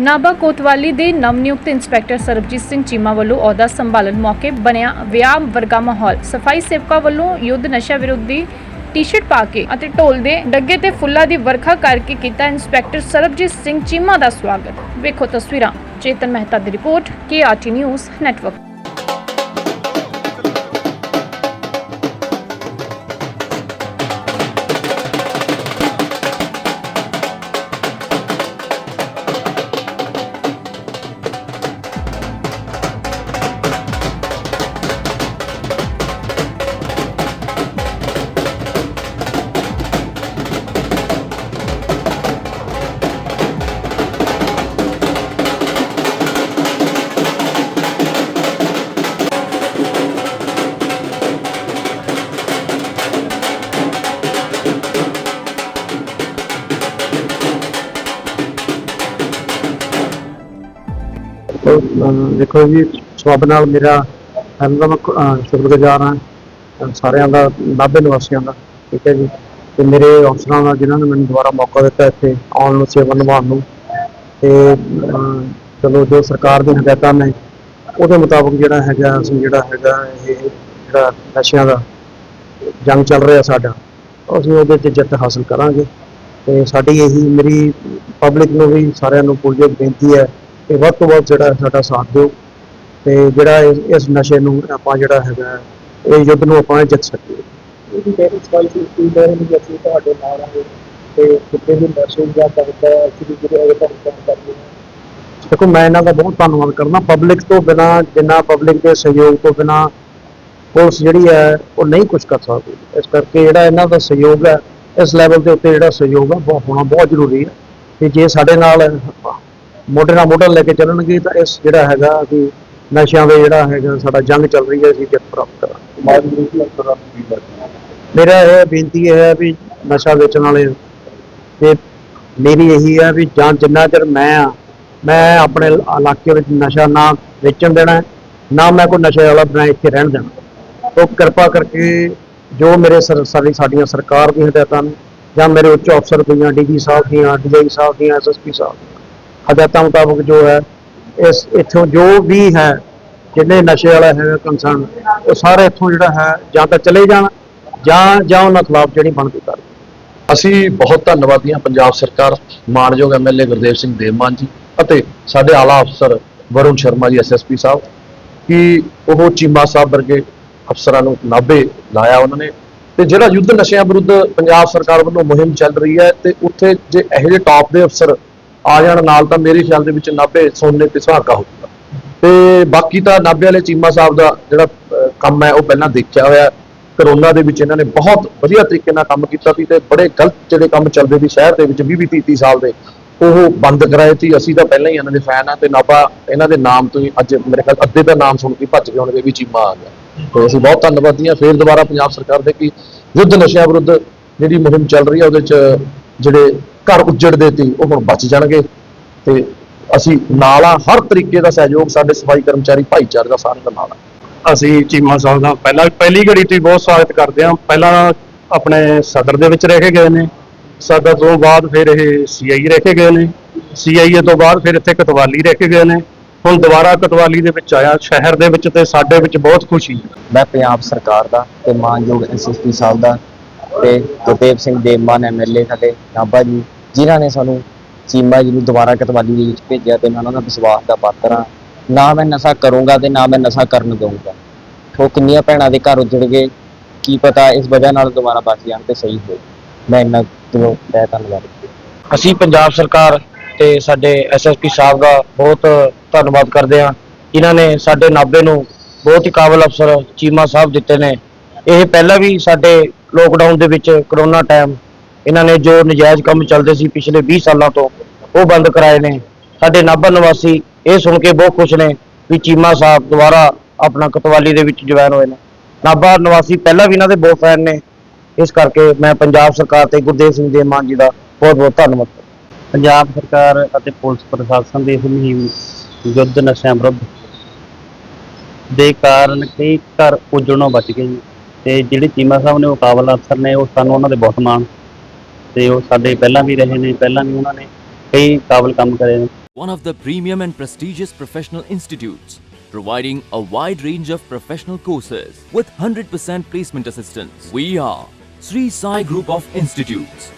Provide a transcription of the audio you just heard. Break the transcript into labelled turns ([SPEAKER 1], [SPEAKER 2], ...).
[SPEAKER 1] ਨਾਭਾ ਕੋਤਵਾਲੀ ਦੇ ਨਵਨਿਯੁਕਤ ਇੰਸਪੈਕਟਰ ਸਰਬਜੀਤ ਸਿੰਘ ਚੀਮਾ ਵੱਲੋਂ ਅਹੁਦਾ ਸੰਭਾਲਣ ਮੌਕੇ ਬਣਿਆ ਵਿਆਹ ਵਰਗਾ ਮਾਹੌਲ। ਸਫ਼ਾਈ ਸੇਵਕਾਂ ਵੱਲੋਂ ਯੁੱਧ ਨਸ਼ਾ ਵਿਰੋਧੀ ਟੀ-ਸ਼ਰਟ ਪਾ ਕੇ ਅਤੇ ਢੋਲ ਦੇ ਡੱਗੇ ਤੇ ਫੁੱਲਾਂ ਦੀ ਵਰਖਾ ਕਰਕੇ ਕੀਤਾ ਇੰਸਪੈਕਟਰ ਸਰਬਜੀਤ ਸਿੰਘ ਚੀਮਾ ਦਾ ਸਵਾਗਤ। ਵੇਖੋ ਤਸਵੀਰਾਂ। ਚੇਤਨ ਮਹਿਤਾ ਦੀ ਰਿਪੋਰਟ, ਕੇ ਨਿਊਜ਼ ਨੈਟਵਰਕ।
[SPEAKER 2] ਦੇਖੋ ਜੀ, ਸਭ ਨਾਲ ਮੇਰਾ ਪਹਿਲਾਂ ਤਾਂ ਮੈਂ ਸ਼ੁਕਰਗੁਜ਼ਾਰ ਹਾਂ ਸਾਰਿਆਂ ਦਾ ਨਾਭੇ ਨਿਵਾਸੀਆਂ ਦਾ, ਠੀਕ ਹੈ ਜੀ। ਤੇ ਮੇਰੇ ਅਫਸਰਾਂ ਦਾ ਜਿਨ੍ਹਾਂ ਨੇ ਮੈਨੂੰ ਦੁਬਾਰਾ ਮੌਕਾ ਦਿੱਤਾ ਇੱਥੇ ਆਉਣ ਨੂੰ ਸੇਵਾ ਨਿਭਾਉਣ ਨੂੰ, ਤੇ ਚਲੋ ਜੋ ਸਰਕਾਰ ਦੀ ਹਦਾਇਤਾਂ ਨੇ, ਉਹਦੇ ਮੁਤਾਬਕ ਜਿਹੜਾ ਹੈਗਾ, ਅਸੀਂ ਜਿਹੜਾ ਹੈਗਾ, ਇਹ ਜਿਹੜਾ ਨਸ਼ਿਆਂ ਦਾ ਜੰਗ ਚੱਲ ਰਿਹਾ ਸਾਡਾ, ਅਸੀਂ ਉਹਦੇ 'ਚ ਜਿੱਤ ਹਾਸਲ ਕਰਾਂਗੇ। ਤੇ ਸਾਡੀ ਇਹੀ ਮੇਰੀ ਪਬਲਿਕ ਨੂੰ ਵੀ ਸਾਰਿਆਂ ਨੂੰ ਪੁਰਜੋਰ ਬੇਨਤੀ ਹੈ ਕਿ ਵੱਧ ਤੋਂ ਵੱਧ ਜਿਹੜਾ ਸਾਡਾ ਸਾਥ ਦਿਓ ਤੇ ਜਿਹੜਾ ਇਸ ਨਸ਼ੇ ਨੂੰ ਆਪਾਂ ਜਿਹੜਾ ਹੈਗਾ ਇਹ ਯੁੱਧ ਨੂੰ ਆਪਾਂ ਜਿੱਤ ਸਕੀਏ।
[SPEAKER 3] ਇਹਦੀ ਜਾ ਰਹੀ ਹੈ ਅਸੀਂ ਤੁਹਾਡੇ ਨਾਲ ਹਾਂ ਤੇ ਕਿਤੇ ਵੀ ਨਸ਼ੇ ਜਾਂ ਕਰਦਾ ਅਸੀਂ ਜਿਹੜੇ ਹੋਏ ਤਾਂ ਕੰਮ ਕਰਦੇ
[SPEAKER 2] ਦੇਖੋ ਮੈਂ ਇਹਨਾਂ ਦਾ ਬਹੁਤ ਧੰਨਵਾਦ ਕਰਦਾ। ਪਬਲਿਕ ਤੋਂ ਬਿਨਾ ਜਿੰਨਾ ਪਬਲਿਕ ਦੇ ਸਹਿਯੋਗ ਤੋਂ ਬਿਨਾ ਪੁਲਿਸ ਜਿਹੜੀ ਹੈ ਉਹ ਨਹੀਂ ਕੁਝ ਕਰ ਸਕਦੀ। ਇਸ ਕਰਕੇ ਜਿਹੜਾ ਇਹਨਾਂ ਦਾ ਸਹਿਯੋਗ ਹੈ ਇਸ ਲੈਵਲ ਦੇ ਉੱਤੇ ਜਿਹੜਾ ਸਹਿਯੋਗ ਹੈ ਬਹੁਤ ਹੋਣਾ ਬਹੁਤ ਜ਼ਰੂਰੀ ਹੈ। ਤੇ ਜੇ ਸਾਡੇ ਨਾਲ ਮੋਢੇ ਨਾਲ ਮੋਢਾ ਲੈ ਕੇ ਚੱਲਣਗੇ ਤਾਂ ਇਸ ਜਿਹੜਾ ਹੈਗਾ ਕਿ ਨਸ਼ਿਆਂ ਦੇ ਜਿਹੜਾ ਹੈਗਾ ਸਾਡਾ ਜੰਗ ਚੱਲ ਰਹੀ ਹੈ, ਅਸੀਂ ਜਿੱਤ ਪ੍ਰਾਪਤ ਕਰਾਂਗੇ।
[SPEAKER 3] ਸਮਾਜ ਵਿੱਚ ਅਕਸਰ ਆਪ ਵੀ
[SPEAKER 2] ਮੇਰਾ ਇਹ ਬੇਨਤੀ ਇਹ ਹੈ ਵੀ ਨਸ਼ਾ ਵੇਚਣ ਵਾਲੇ ਤੇ ਮੇਰੀ ਇਹੀ ਹੈ ਵੀ ਜਾਂ ਜਿੰਨਾ ਚਿਰ ਮੈਂ ਆ, ਮੈਂ ਆਪਣੇ ਇਲਾਕੇ ਵਿੱਚ ਨਸ਼ਾ ਨਾ ਵੇਚਣ ਦੇਣਾ, ਨਾ ਮੈਂ ਕੋਈ ਨਸ਼ੇ ਵਾਲਾ ਬਣਾ ਇੱਥੇ ਰਹਿਣ ਦੇਣਾ। ਉਹ ਕਿਰਪਾ ਕਰਕੇ ਜੋ ਮੇਰੇ ਸਰ ਸਾਡੀਆਂ ਸਰਕਾਰ ਦੀਆਂ ਹਦਾਇਤਾਂ ਨੇ ਜਾਂ ਮੇਰੇ ਉੱਚ ਅਫਸਰ ਦੀਆਂ ਡੀਜੀ ਸਾਹਿਬ ਦੀਆਂ ਡੀਆਈ ਸਾਹਿਬ ਦੀਆਂ ਐਸਐਸਪੀ ਸਾਹਿਬ ਹਦਾਇਤਾਂ ਮੁਤਾਬਕ ਜੋ ਹੈ, ਇਸ ਇੱਥੋਂ ਜੋ ਵੀ ਹੈ, ਜਿੰਨੇ ਨਸ਼ੇ ਵਾਲਾ ਹੈ ਕੰਸਰਨ ਉਹ ਸਾਰੇ ਇੱਥੋਂ ਜਿਹੜਾ ਹੈ, ਜਾਂ ਤਾਂ ਚਲੇ ਜਾਣ, ਜਾਂ ਜਾਂ ਉਹਨਾਂ ਖਿਲਾਫ ਜਿਹੜੀ ਬਣਦੀ ਕਰ
[SPEAKER 4] ਅਸੀਂ ਬਹੁਤ ਧੰਨਵਾਦੀ ਹਾਂ ਪੰਜਾਬ ਸਰਕਾਰ, ਮਾਨਯੋਗ ਐਮਐਲਏ ਗੁਰਦੇਵ ਸਿੰਘ ਦੇਵਮਾਨ ਜੀ ਅਤੇ ਸਾਡੇ ਆਲਾ ਅਫਸਰ ਵਰੁਣ ਸ਼ਰਮਾ ਜੀ ਐਸਐਸਪੀ ਸਾਹਿਬ, ਕਿ ਉਹ ਚੀਮਾ ਸਾਹਿਬ ਵਰਗੇ ਅਫਸਰਾਂ ਨੂੰ ਨਾਭੇ ਲਾਇਆ ਉਹਨਾਂ ਨੇ ਤੇ ਜਿਹੜਾ ਯੁੱਧ ਨਸ਼ਿਆਂ ਵਿਰੁੱਧ ਪੰਜਾਬ ਸਰਕਾਰ ਵੱਲੋਂ ਮੁਹਿੰਮ ਚੱਲ ਰਹੀ ਹੈ ਤੇ ਉੱਥੇ ਜੇ ਇਹੋ ਜਿਹੇ ਟਾਪ ਦੇ ਅਫਸਰ ਆ ਜਾਣ ਨਾਲ ਤਾਂ ਮੇਰੇ ਖਿਆਲ ਦੇ ਵਿੱਚ ਨਾਭੇ ਸੋਨੇ ਤੇ ਸੁਹਾਗਾ ਹੋਊਗਾ। ਤੇ ਬਾਕੀ ਤਾਂ ਨਾਭੇ ਵਾਲੇ ਚੀਮਾ ਸਾਹਿਬ ਦਾ ਜਿਹੜਾ ਕੰਮ ਹੈ, ਉਹ ਪਹਿਲਾਂ ਦੇਖਿਆ ਹੋਇਆ। ਕਰੋਨਾ ਦੇ ਵਿੱਚ ਇਹਨਾਂ ਨੇ ਬਹੁਤ ਵਧੀਆ ਤਰੀਕੇ ਨਾਲ ਕੰਮ ਕੀਤਾ ਸੀ ਤੇ ਬੜੇ ਗਲਤ ਜਿਹੜੇ ਕੰਮ ਚੱਲਦੇ ਸੀ ਸ਼ਹਿਰ ਦੇ ਵਿੱਚ 20 30 ਸਾਲ ਦੇ, ਉਹ ਬੰਦ ਕਰਾਏ ਸੀ। ਅਸੀਂ ਤਾਂ ਪਹਿਲਾਂ ਹੀ ਇਹਨਾਂ ਦੇ ਫੈਨ ਆ ਤੇ ਨਾਭਾ ਇਹਨਾਂ ਦੇ ਨਾਮ ਤੋਂ ਹੀ ਅੱਜ ਮੇਰੇ ਖਿਆਲ ਅੱਧੇ ਦਾ ਨਾਮ ਸੁਣ ਕੇ ਭੱਜ ਗਏ ਹੋਣਗੇ ਵੀ ਚੀਮਾ ਆ ਗਿਆ। ਤੇ ਅਸੀਂ ਬਹੁਤ ਧੰਨਵਾਦੀ ਹਾਂ। ਫੇਰ ਦੁਬਾਰਾ ਪੰਜਾਬ ਸਰਕਾਰ ਦੇ ਕਿ ਯੁੱਧ ਨਸ਼ਿਆਂ ਵਿਰੁੱਧ ਜਿਹੜੀ ਮੁਹਿੰਮ ਚੱਲ ਰਹੀ ਹੈ, ਉਹਦੇ 'ਚ ਜਿਹੜੇ ਘਰ ਉੱਜੜਦੇ ਸੀ ਉਹ ਹੁਣ ਬਚ ਜਾਣਗੇ। ਤੇ ਅਸੀਂ ਨਾਲ ਆ ਹਰ ਤਰੀਕੇ ਦਾ ਸਹਿਯੋਗ ਸਾਡੇ ਸਫ਼ਾਈ ਕਰਮਚਾਰੀ ਭਾਈਚਾਰੇ ਦਾ ਸਾਰਿਆਂ ਦਾ ਨਾਲ ਆ।
[SPEAKER 5] ਅਸੀਂ ਚੀਮਾ ਸਾਹਿਬ ਦਾ ਪਹਿਲਾਂ ਪਹਿਲੀ ਘੜੀ ਤੋਂ ਹੀ ਬਹੁਤ ਸਵਾਗਤ ਕਰਦੇ ਹਾਂ। ਪਹਿਲਾਂ ਆਪਣੇ ਸਦਰ ਦੇ ਵਿੱਚ ਰਹਿ ਕੇ ਗਏ ਨੇ। ਸਦਰ ਤੋਂ ਬਾਅਦ ਫਿਰ ਇਹ ਸੀਆਈ ਰਹਿ ਕੇ ਗਏ ਨੇ। ਸੀਆਈਏ ਤੋਂ ਬਾਅਦ ਫਿਰ ਇੱਥੇ ਕਤਵਾਲੀ ਰਹਿ ਕੇ ਗਏ ਨੇ। ਹੁਣ ਦੁਬਾਰਾ ਕਤਵਾਲੀ ਦੇ ਵਿੱਚ ਆਇਆ ਸ਼ਹਿਰ ਦੇ ਵਿੱਚ ਤੇ ਸਾਡੇ ਵਿੱਚ ਬਹੁਤ ਖੁਸ਼ੀ ਹੈ।
[SPEAKER 6] ਮੈਂ ਪੰਜਾਬ ਸਰਕਾਰ ਦਾ ਤੇ ਮਾਨਯੋਗ ਐਸਐਸਪੀ ਸਾਹਿਬ ਦਾ ਤੇ ਗੁਰਦੇਵ ਸਿੰਘ ਦੇਵਮਾਨ ਐਮਐਲਏ ਸਾਡੇ ਨਾਭਾ ਜੀ ਜਿਨ੍ਹਾਂ ਨੇ ਸਾਨੂੰ ਚੀਮਾ ਜੀ ਨੂੰ ਦੁਬਾਰਾ ਕਤਵਾਲੀ ਦੇ ਵਿੱਚ ਭੇਜਿਆ ਤੇ ਮੈਂ ਉਹਨਾਂ ਦਾ ਵਿਸ਼ਵਾਸ ਦਾ ਪਾਤਰ ਹਾਂ। ਨਾ ਮੈਂ ਨਸ਼ਾ ਕਰੂੰਗਾ ਤੇ ਨਾ ਮੈਂ ਨਸ਼ਾ ਕਰਨ ਦਊਂਗਾ। ਉਹ ਕਿੰਨੀਆਂ ਭੈਣਾਂ ਦੇ ਘਰ ਉੱਜੜ ਗਏ। ਕੀ ਪਤਾ ਇਸ ਵਜ੍ਹਾ ਨਾਲ ਦੁਬਾਰਾ ਬਚ ਜਾਣ ਤੇ ਸਹੀ ਹੋਏ। ਮੈਂ ਇੰਨਾ ਤੋਂ ਤਹਿ ਧੰਨਵਾਦ
[SPEAKER 7] ਅਸੀਂ ਪੰਜਾਬ ਸਰਕਾਰ ਤੇ ਸਾਡੇ ਐਸਐਸਪੀ ਸਾਹਿਬ ਦਾ ਬਹੁਤ ਧੰਨਵਾਦ ਕਰਦੇ ਹਾਂ। ਇਹਨਾਂ ਨੇ ਸਾਡੇ ਨਾਭੇ ਨੂੰ ਬਹੁਤ ਹੀ ਕਾਬਲ ਅਫਸਰ ਚੀਮਾ ਸਾਹਿਬ ਦਿੱਤੇ ਨੇ। ਇਹ ਪਹਿਲਾਂ ਵੀ ਸਾਡੇ ਲੋਕਡਾਊਨ ਦੇ ਵਿੱਚ ਕਰੋਨਾ ਟਾਈਮ ਇਹਨਾਂ ਨੇ ਜੋ ਨਜਾਇਜ਼ ਕੰਮ ਚੱਲਦੇ ਸੀ ਪਿਛਲੇ 20 ਸਾਲਾਂ ਤੋਂ, ਉਹ ਬੰਦ ਕਰਾਏ ਨੇ। ਸਾਡੇ ਨਾਭਾ ਨਿਵਾਸੀ ਇਹ ਸੁਣ ਕੇ ਬਹੁਤ ਖੁਸ਼ ਨੇ ਵੀ ਚੀਮਾ ਸਾਹਿਬ ਦੁਬਾਰਾ ਆਪਣਾ ਕਤਵਾਲੀ ਦੇ ਵਿੱਚ ਜੁਆਇਨ ਹੋਏ ਨੇ। ਨਾਭਾ ਨਿਵਾਸੀ ਪਹਿਲਾਂ ਵੀ ਇਹਨਾਂ ਦੇ ਬਹੁਤ ਫੈਨ ਨੇ। ਇਸ ਕਰਕੇ ਮੈਂ ਪੰਜਾਬ ਸਰਕਾਰ ਤੇ ਗੁਰਦੇਵ ਸਿੰਘ ਦੇ ਮਾਨ ਜੀ ਦਾ ਬਹੁਤ ਬਹੁਤ ਧੰਨਵਾਦ।
[SPEAKER 5] ਪੰਜਾਬ ਸਰਕਾਰ ਅਤੇ ਪੁਲਿਸ ਪ੍ਰਸ਼ਾਸਨ ਦੀ ਇਸ ਮੁਹਿੰਮ ਯੁੱਧ ਨਸ਼ਿਆਂ ਵਿਰੁੱਧ ਦੇ ਕਾਰਨ ਕਈ ਘਰ ਉਜੜਨੋਂ ਬਚ ਗਏ ਤੇ ਜਿਹੜੇ ਚੀਮਾ ਸਾਹਿਬ ਨੇ ਉਹ ਕਾਬਲ ਅਫਸਰ ਨੇ, ਉਹ ਸਾਨੂੰ ਉਹਨਾਂ ਦੇ ਬਹੁਤ ਮਾਣ ਤੇ ਉਹ ਸਾਡੇ ਪਹਿਲਾਂ ਵੀ ਰਹੇ ਨੇ ਪਹਿਲਾਂ ਵੀ ਉਹਨਾਂ ਨੇ ਕਈ ਕਾਬਲ ਕੰਮ ਕਰੇ ਨੇ
[SPEAKER 8] one of the premium and prestigious professional institutes, providing a wide range of professional courses with 100% placement assistance. We are Sri Sai Group of Institutes.